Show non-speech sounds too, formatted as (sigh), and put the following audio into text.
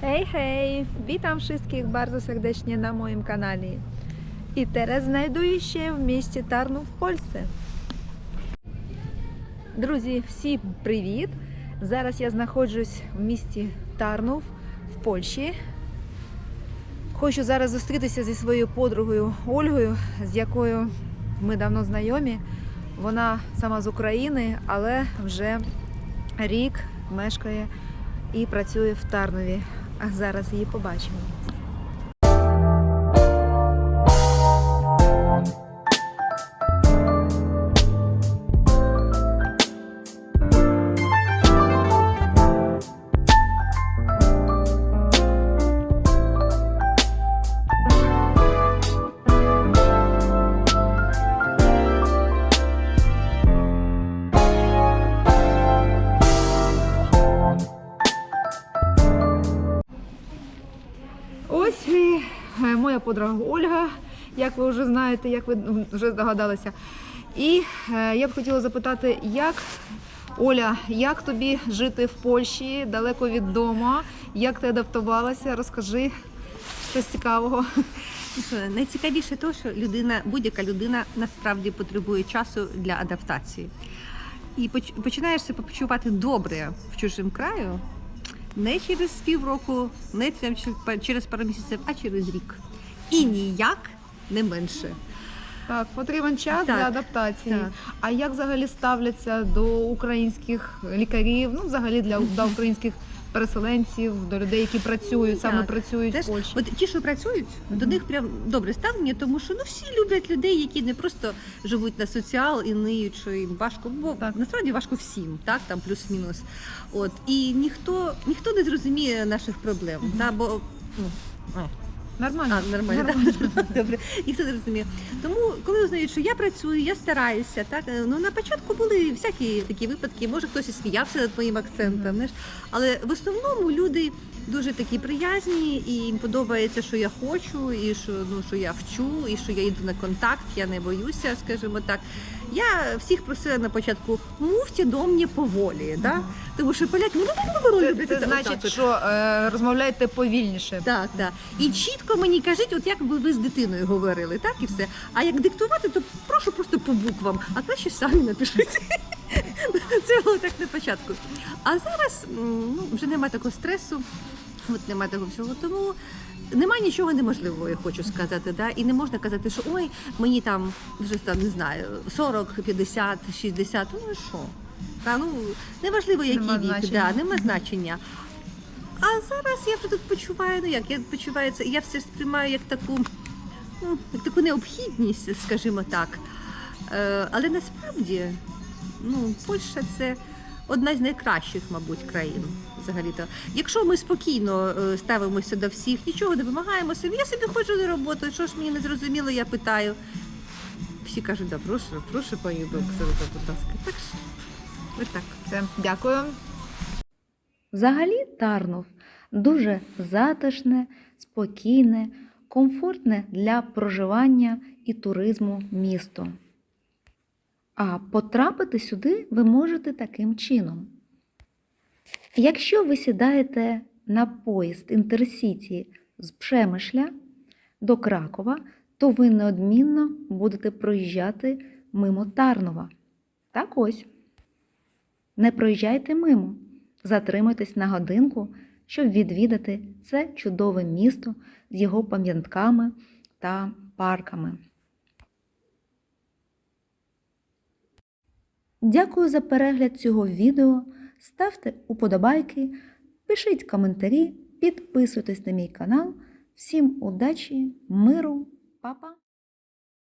Hej, hej! Witam wszystkich bardzo serdecznie na moim kanale. I teraz znajduję się w mieście Tarnów w Польsce. Друзі, всім привіт! Зараз я знаходжусь в місті Тарнов в Польщі. Хочу зараз зустрітися зі своєю подругою Ольгою, з якою ми давно знайомі. Вона сама з України, але вже рік мешкає і працює в Тарнові. А зараз її побачимо. Моя подруга Ольга, як ви вже знаєте, як ви ну, вже здогадалися. І е, я б хотіла запитати, як Оля, як тобі жити в Польщі далеко від дому? Як ти адаптувалася? Розкажи щось цікавого. Найцікавіше те, що людина, будь-яка людина насправді потребує часу для адаптації. І поч- починаєш себе почувати добре в чужому краю не через півроку, не через пару місяців, а через рік. І ніяк не менше. Так, потрібен час Так, для адаптації. так. А як взагалі ставляться до українських лікарів, ну взагалі для до українських переселенців, до людей, які працюють, саме Так. працюють Теж, в Польщі? от ті, що працюють, до них прям добре ставлення, тому що ну всі люблять людей, які не просто живуть на соціал і ниють, що їм важко, бо Так. насправді важко всім, так там плюс-мінус. От і ніхто ніхто не зрозуміє наших проблем. Мгм. Та, бо ну Нормально. а, нормально, да? (laughs) добре, ніхто не розуміє. Тому, коли узнають, що я працюю, я стараюся, так е, ну на початку були всякі такі випадки. Може, хтось і сміявся над моїм акцентом, знаєш. але в основному люди дуже такі приязні, і їм подобається, що я хочу, і що ну що я вчу, і що я йду на контакт, я не боюся, скажімо так. Я всіх просила на початку мовте до мене поволі, да? тому що поляки ну, Це, люблять це значить, що е, розмовляєте повільніше. Так, так. І чітко мені кажіть, от як би ви з дитиною говорили, так і все. А як диктувати, то прошу просто по буквам, а краще самі напишіть. (laughs) Це було так на початку. А зараз ну, вже немає такого стресу, от немає того всього. Тому немає нічого неможливого, я хочу сказати. Да? І не можна казати, що ой, мені там вже там не знаю, 40, 50, 60, ну і що? Та, ну, неважливо, який Нема вік, значення. да, нема значення. А зараз я тут почуваю, ну як я почуваю це, я все сприймаю як таку, ну, як таку необхідність, скажімо так. Е, але насправді, ну, Польща це одна з найкращих, мабуть, країн взагалі-то. Якщо ми спокійно е, ставимося до всіх, нічого не вимагаємо собі, я собі ходжу на роботу, що ж мені не зрозуміло, я питаю. Всі кажуть, да, прошу, прошу, пані доктор, будь ласка. Так що, ось так. Все, дякую. Взагалі Тарнов дуже затишне, спокійне, комфортне для проживання і туризму місто. А потрапити сюди ви можете таким чином. Якщо ви сідаєте на поїзд Інтерсіті з Пшемишля до Кракова, то ви неодмінно будете проїжджати мимо Тарнова. Так ось. Не проїжджайте мимо. Затримайтесь на годинку, щоб відвідати це чудове місто з його пам'ятками та парками. Дякую за перегляд цього відео. Ставте уподобайки, пишіть коментарі, підписуйтесь на мій канал. Всім удачі, миру, па-па!